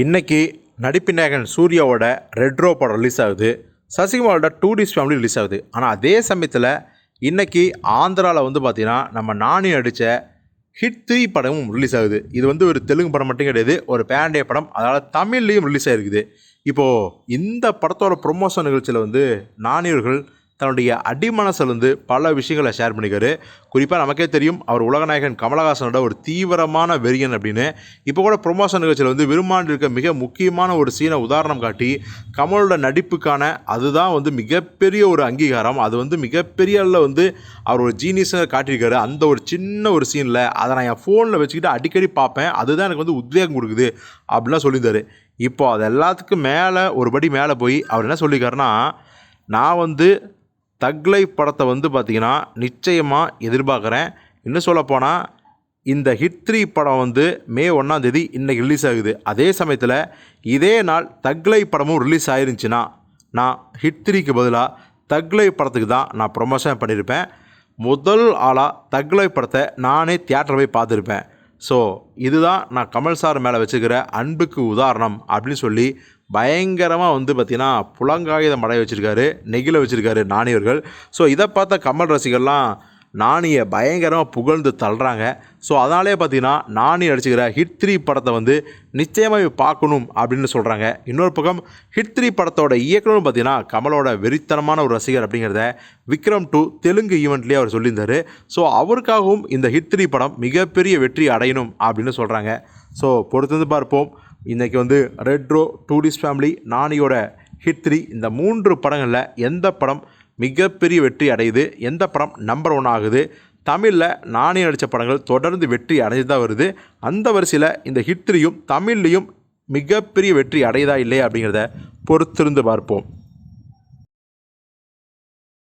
இன்றைக்கி நடிப்பு நாயகன் சூர்யாவோட ரெட்ரோ படம் ரிலீஸ் ஆகுது. சசிகுமாரோட டூரிஸ்ட் ஃபேமிலி ரிலீஸ் ஆகுது. ஆனால் அதே சமயத்தில் இன்றைக்கி ஆந்திராவில் வந்து பார்த்திங்கன்னா நம்ம நானி நடித்த ஹிட் த்ரீ படமும் ரிலீஸ் ஆகுது. இது வந்து ஒரு தெலுங்கு படம் மட்டும் கிடையாது ஒரு பேண்டிய படம். அதனால் தமிழ்லேயும் ரிலீஸ் ஆகிருக்குது இப்போது இந்த படத்தோட ப்ரொமோஷன் நிகழ்ச்சியில் வந்து நானியர்கள் தன்னுடைய அடிமனசிலிருந்து பல விஷயங்களை ஷேர் பண்ணிக்காரு குறிப்பாக நமக்கே தெரியும் அவர் உலகநாயகன் கமலஹாசனோட ஒரு தீவிரமான வெறியன் அப்படின்னு. இப்போ கூட ப்ரொமோஷன் நிகழ்ச்சியில் வந்து விரும்பாண்டு இருக்க மிக முக்கியமான ஒரு சீனை உதாரணம் காட்டி கமலோட நடிப்புக்கான அதுதான் வந்து மிகப்பெரிய ஒரு அங்கீகாரம். அது வந்து மிகப்பெரிய அளவில் வந்து அவர் ஒரு ஜீனியஸை காட்டியிருக்காரு. அந்த ஒரு சின்ன ஒரு சீனில் அதை நான் என் ஃபோனில் வச்சுக்கிட்டு அடிக்கடி பார்ப்பேன். அதுதான் எனக்கு வந்து உத்வேகம் கொடுக்குது அப்படிலாம் சொல்லியிருந்தாரு. இப்போ அது எல்லாத்துக்கும் மேலே ஒரு படி மேலே போய் அவர் என்ன சொல்லியிருக்காருன்னா நான் வந்து தக்லை படத்தை வந்து பார்த்திங்கன்னா நிச்சயமாக எதிர்பார்க்குறேன். இன்னும் சொல்லப்போனால் இந்த ஹிட் த்ரீ படம் வந்து மே ஒன்றாந்தேதி இன்றைக்கி ரிலீஸ் ஆகுது. அதே சமயத்தில் இதே நாள் தக்லை படமும் ரிலீஸ் ஆயிருந்துச்சுன்னா நான் ஹிட் த்ரீக்கு பதிலாக தக்லை படத்துக்கு தான் நான் ப்ரொமோஷன் பண்ணியிருப்பேன். முதல் ஆளாக தக்லை படத்தை நானே தியேட்டர் போய் பார்த்துருப்பேன். ஸோ இதுதான் நான் கமல் சார் மேலே வச்சுக்கிற அன்புக்கு உதாரணம் அப்படின்னு சொல்லி பயங்கரமாக வந்து பார்த்திங்கன்னா புலங்காயுதம் அடைய வச்சுருக்காரு நெகிழ வச்சுருக்காரு நாணியவர்கள் ஸோ இதை பார்த்த கமல் ரசிகர்லாம் நாணியை பயங்கரமாக புகழ்ந்து தள்ளுறாங்க. ஸோ அதனாலே பார்த்தீங்கன்னா நாணி நடிச்சுக்கிற ஹிட் த்ரீ படத்தை வந்து நிச்சயமாக பார்க்கணும் அப்படின்னு சொல்கிறாங்க இன்னொரு பக்கம் ஹிட் த்ரீ படத்தோட இயக்குனரும் பார்த்தீங்கன்னா கமலோட வெறித்தனமான ஒரு ரசிகர் அப்படிங்கிறத விக்ரம் டூ தெலுங்கு ஈவெண்ட்லேயே அவர் சொல்லியிருந்தார். ஸோ அவருக்காகவும் இந்த ஹிட் த்ரீ படம் மிகப்பெரிய வெற்றி அடையணும் அப்படின்னு சொல்கிறாங்க ஸோ பொறுத்திருந்து பார்ப்போம். இன்றைக்கி வந்து ரெட்ரோ டூரிஸ்ட் ஃபேமிலி நானியோட ஹிட் த்ரீ இந்த மூன்று படங்களில் எந்த படம் மிகப்பெரிய வெற்றி அடையுது? எந்த படம் நம்பர் ஒன் ஆகுது? தமிழில் நானே நடித்த படங்கள் தொடர்ந்து வெற்றி அடைஞ்சு தான் வருது. அந்த வரிசையில் இந்த ஹிட் த்ரீயும் தமிழ்லேயும் மிகப்பெரிய வெற்றி அடையுதா இல்லையா அப்படிங்கிறத பொறுத்திருந்து பார்ப்போம்.